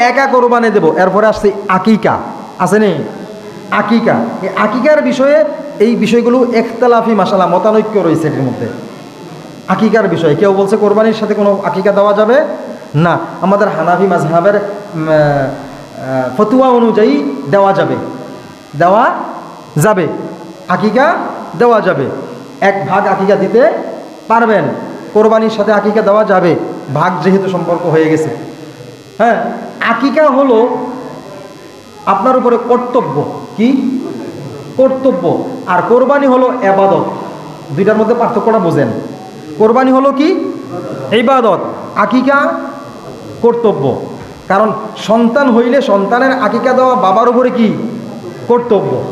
একা কোরবানি দেব। এরপরে আসছে আকিকা। আছে নি? আকিকা। এই আকিকার বিষয়ে এই বিষয়গুলো একতলাফি মাসালা মতানৈক্য রয়েছে এর মধ্যে। আকিকার বিষয়ে। কেউ বলছে কোরবানির সাথে কোনো আকিকা দেওয়া যাবে? না। আমাদের হানাফি আহ, ফতুয়া অনুযায়ী দেওয়া যাবে। দেওয়া যাবে। আকিকা দেওয়া যাবে। এক ভাগ আকিকা দিতে পারবেন। কোরবানির সাথে আকিকা দেওয়া যাবে। ভাগ যেহেতু সম্পর্ক হয়ে গেছে। হ্যাঁ? আকিকা হলো আপনার উপরে কর্তব্য। কি? কর্তব্য। আর কোরবানি হলো এবাদত। দুইটার মধ্যে পার্থক্যটা বোঝেন। কোরবানি হলো কি? ইবাদত। আকিকা, কর্তব্য। কারণ সন্তান হইলে সন্তানের আকিকা দেওয়া বাবার উপরে কি? কর্তব্য।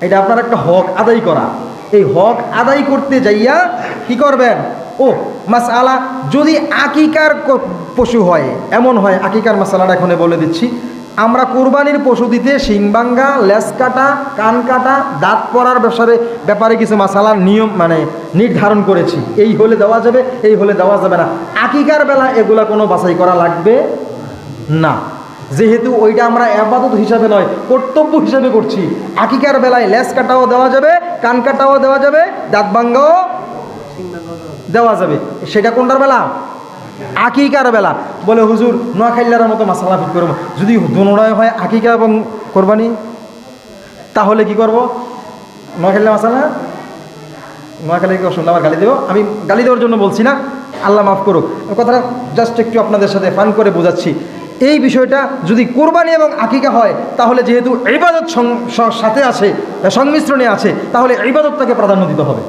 এটা আপনার একটা হক আদায় করা। এই হক আদায় করতে যাইয়া কি করবেন? ও মাসালা যদি আকিকার পশু হয়, এমন হয়, আকিকার মাসালাটা এখানে বলে দিচ্ছি। আমরা কোরবানির পশু দিতে শিংবাঙ্গা লেস কাটা, কান কাটা, দাঁত পড়ার ব্যাপারে ব্যাপারে কিছু মাসালার নিয়ম মানে নির্ধারণ করেছি। এই হলে দেওয়া যাবে, এই হলে দেওয়া যাবে না। আকিকার বেলা এগুলা কোনো বাছাই করা লাগবে না। যেহেতু ওইটা আমরা আপাতত হিসাবে নয়, কর্তব্য হিসাবে করছি। আকিকার বেলায় লেস কাটাও দেওয়া যাবে, কান কাটাও দেওয়া যাবে, দাঁত ভাঙ্গাও দেওয়া যাবে। সেটা কোনটার বেলা? আকিকার বেলা। বলে, হুজুর নোয়াখাইলার মতো মাসালা ফিট করব। যদি দুনোটাই হয় আকিকা এবং কোরবানি, তাহলে কি করব? নোয়াখাইলা মাসালা নোয়াখালীকে শুনলে আমার গালি দেবো। আমি গালি দেওয়ার জন্য বলছি না। আল্লাহ মাফ করুক। কথাটা জাস্ট একটু আপনাদের সাথে ফান করে বোঝাচ্ছি। এই বিষয়টা যদি কোরবানি এবং আকিকা হয়, তাহলে যেহেতু ইবাদত সাথে আছে, সংমিশ্রণে আছে, তাহলে ইবাদতটাকে প্রাধান্য দিতে হবে।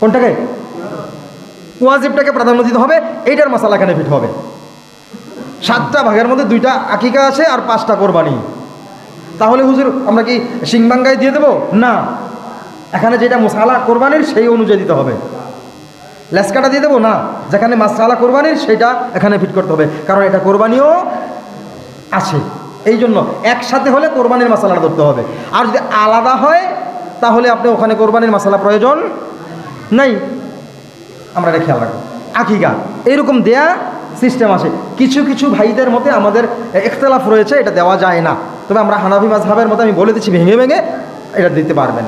কোনটাকে? ওয়াজিবটাকে প্রাধান্য দিতে হবে, এইটার মশালা এখানে ফিট হবে। সাতটা ভাগের মধ্যে দুইটা আকিকা আছে আর পাঁচটা কোরবানি। তাহলে হুজুর, আমরা কি সিংবাঙ্গায় দিয়ে দেবো? না। এখানে যেটা মশালা কোরবানির, সেই অনুযায়ী দিতে হবে। লেসকাটা দিয়ে দেবো? না। যেখানে মশালা কোরবানির, সেটা এখানে ফিট করতে হবে। কারণ এটা কোরবানিও আছে। এই জন্য একসাথে হলে কোরবানির মশালাটা ধরতে হবে। আর যদি আলাদা হয়, তাহলে আপনি ওখানে কোরবানির মশালা প্রয়োজন নেই। আমরা এটা খেয়াল রাখব। আকিকা এইরকম দেয়া সিস্টেম আছে। কিছু কিছু ভাইদের মতে আমাদের একতলাফ রয়েছে, এটা দেওয়া যায় না। তবে আমরা হানাফি মাঝহাবের মতো আমি বলে দিচ্ছি, ভেঙে ভেঙে এটা দিতে পারবেন।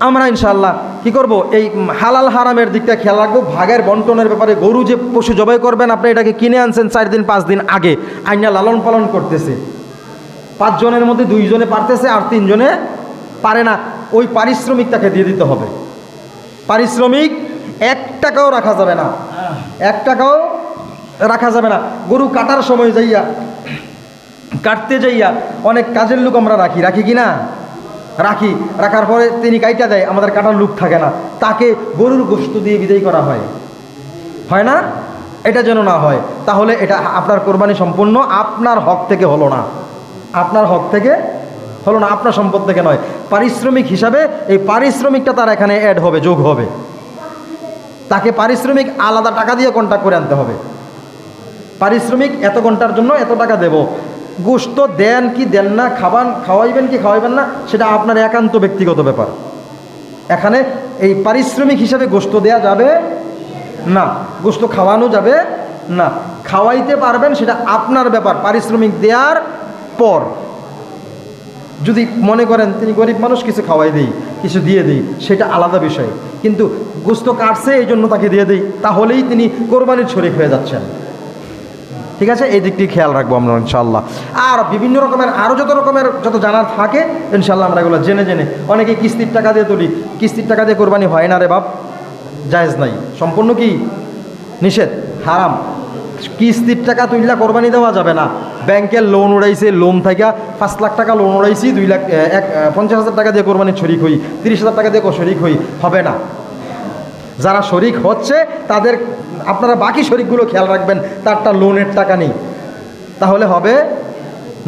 আমরা ইনশাল্লাহ কি করব? এই হালাল হারামের দিকটা খেয়াল রাখব। ভাগের বন্টনের ব্যাপারে গরু যে পশু জবাই করবেন, আপনি এটাকে কিনে আনছেন চার দিন, পাঁচ দিন আগে। আইনা লালন পালন করতেছে। পাঁচজনের মধ্যে দুইজনে পারতেছে, আর তিনজনে পারে না। ওই পারিশ্রমিক তাকে দিয়ে দিতে হবে। পারিশ্রমিক এক টাকাও রাখা যাবে না। এক টাকাও রাখা যাবে না। গরু কাটার সময় যাইয়া, কাটতে যাইয়া অনেক কাজের লোক আমরা রাখি। রাখি কি না? রাখি। রাখার পরে তিনি কাইটা দেয়, আমাদের কাটার লোক থাকে না। তাকে গরুর গোস্ত দিয়ে বিদায় করা হয়। হয় না? এটা যেন না হয়। তাহলে এটা আপনার কোরবানি সম্পূর্ণ, আপনার হক থেকে হলো না। আপনার হক থেকে হলো না, আপনার সম্পদ থেকে নয়। পারিশ্রমিক হিসাবে এই পারিশ্রমিকটা তার এখানে অ্যাড হবে, যোগ হবে। তাকে পারিশ্রমিক আলাদা টাকা দিয়ে কন্ট্যাক্ট করে আনতে হবে? পারিশ্রমিক এত ঘণ্টার জন্য এত টাকা দেব। গোস্ত দেন কি দেন না, খাবান খাওয়াইবেন কি খাওয়াইবেন না, সেটা আপনার একান্ত ব্যক্তিগত ব্যাপার। এখানে এই পারিশ্রমিক হিসাবে গোস্ত দেয়া যাবে না গোস্ত খাওয়ানো যাবে না। খাওয়াইতে পারবেন সেটা আপনার ব্যাপার, পারিশ্রমিক দেওয়ার পর। যদি মনে করেন, তিনি গরিব মানুষ, কিছু খাওয়াই দিই, কিছু দিয়ে দিই, সেটা আলাদা বিষয়। কিন্তু গোস্ত কাটছে, এই জন্য তাকে দিয়ে দিই। তাহলেই তিনি কোরবানির শরিক হয়ে যাচ্ছেন। ঠিক আছে? এই দিকটি খেয়াল রাখব আমরা ইনশাল্লাহ আর বিভিন্ন রকমের আরও যত রকমের, যত জানার থাকে ইনশাল্লাহ আমরা এগুলো জেনে জেনে। অনেকে কিস্তির টাকা দিয়ে তুলি। কিস্তির টাকা দিয়ে কোরবানি হয় না রে বাপ। জায়েজ নাই। সম্পূর্ণ কি? নিষেধ? হারাম। কিস্তির টাকা তুললে কোরবানি দেওয়া যাবে না। ব্যাংকের লোন উড়াইছে লোন থাকা পাঁচ লাখ টাকা লোন উড়াইছি, দুই লাখ এক পঞ্চাশ হাজার টাকা দিয়ে কোরবানি শরিক হই, তিরিশ হাজার টাকা দিয়ে শরিক হই, হবে না। যারা শরিক হচ্ছে, তাদের, আপনারা বাকি শরিকগুলো খেয়াল রাখবেন তারটা লোনের টাকা নেই। তাহলে হবে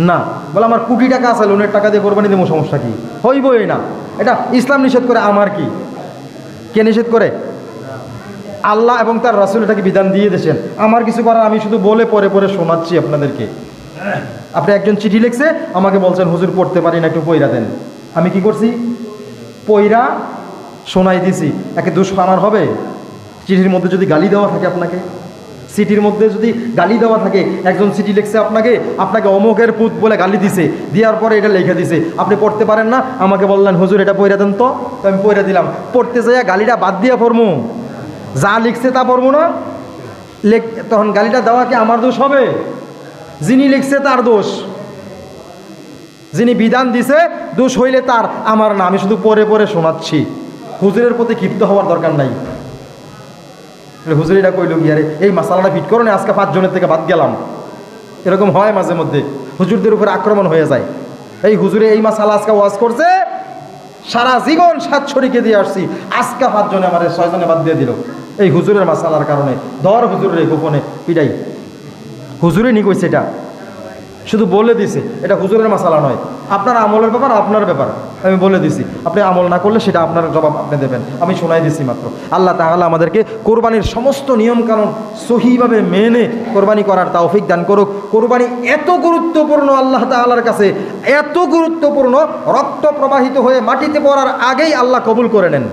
না। বলে আমার কোটি টাকা আছে লোনের টাকা দিয়ে কোরবানি দেবো, সমস্যা কি? হইবই না। এটা ইসলাম নিষেধ করে, আমার কি? কে নিষেধ করে? আল্লাহ এবং তার রাসুল এটাকে বিধান দিয়ে দিয়েছেন? আমার কিছু করার, আমি শুধু বলে পরে পরে শোনাচ্ছি আপনাদেরকে। আপনি একজন চিঠি লিখছে, আমাকে বলছেন, হুজুর, পড়তে পারি না, একটু পইরা দেন। আমি কি করছি? পইরা শোনাই দিছি। একে দোষ আমার হবে? চিঠির মধ্যে যদি গালি দেওয়া থাকে আপনাকে? সিটির মধ্যে যদি গালি দেওয়া থাকে, একজন সিটি লিখছে আপনাকে আপনাকে অমকের পুত বলে গালি দিছে, দেওয়ার পরে এটা লিখে দিছে। আপনি পড়তে পারেন না, আমাকে বললেন, হুজুর, এটা পড়ে দেন তো? আমি পড়ে দিলাম। পড়তে যাইয়া গালিটা বাদ দিয়ে পড়মু। যা লিখছে তা পড়ব না। লেখ তখন গালিটা দেওয়া কি আমার দোষ হবে? যিনি লিখছে তার দোষ। যিনি বিধান দিছে, দোষ হইলে তার। আমার না, আমি শুধু পরে পরে শোনাচ্ছি। হুজুরের প্রতি ক্ষিপ্ত হওয়ার দরকার নাই। হুজুর এটা কইল গিয়ারে এই মশালাটা ফিট করো না, আজকে পাঁচজনের থেকে বাদ গেলাম। এরকম হয় মাঝে মধ্যে। হুজুরদের উপর আক্রমণ হয়ে যায়। এই হুজুরে এই মাসালা আজকে ওয়াজ করছে, সারা জীবন সাত ছড়িকে দিয়ে আসছি। আজকে পাঁচজনে আমার, ছয়জনে বাদ দিয়ে দিল। এই হুজুরের মাসালার কারণে। ধর হুজুরের গোপনে, পিটাই। হুজুরে নি কইছে এটা। শুধু বলে দিছে, এটা হুজুরের মাসালা নয়। আপনার আমলের ব্যাপার, আপনার ব্যাপার। আমি বলে দিছি, আপনি আমল না করলে সেটা আপনার জবাব আপনি দেবেন। আমি শোনাই দিছি মাত্র। আল্লাহ তাহলে আমাদেরকে কোরবানির সমস্ত নিয়মকানুন সহিভাবে মেনে কোরবানি করার তৌফিক দান করুক। কোরবানি এত গুরুত্বপূর্ণ আল্লাহ তাআলার কাছে, এত গুরুত্বপূর্ণ, রক্ত প্রবাহিত হয়ে মাটিতে পড়ার আগেই আল্লাহ কবুল করে নেন।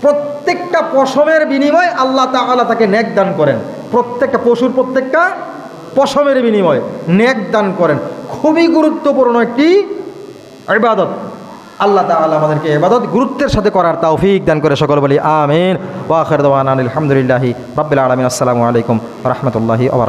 প্রত্যেকটা পশমের বিনিময়ে আল্লাহ তাআলা তাকে ন্যাক দান করেন। প্রত্যেকটা পশুর প্রত্যেকটা পশমের বিনিময়ে নেক দান করেন। খুবই গুরুত্বপূর্ণ একটি ইবাদত। আল্লাহ তাআলা আমাদেরকে ইবাদত, গুরুত্বের সাথে করার তৌফিক দান করে সকল বলি, আমিন। ওয়া আখির দাওয়ানা আলহামদুলিল্লাহি রাব্বিল আলামিন। আসসালামু আলাইকুম রাহমাতুল্লাহি ওয়া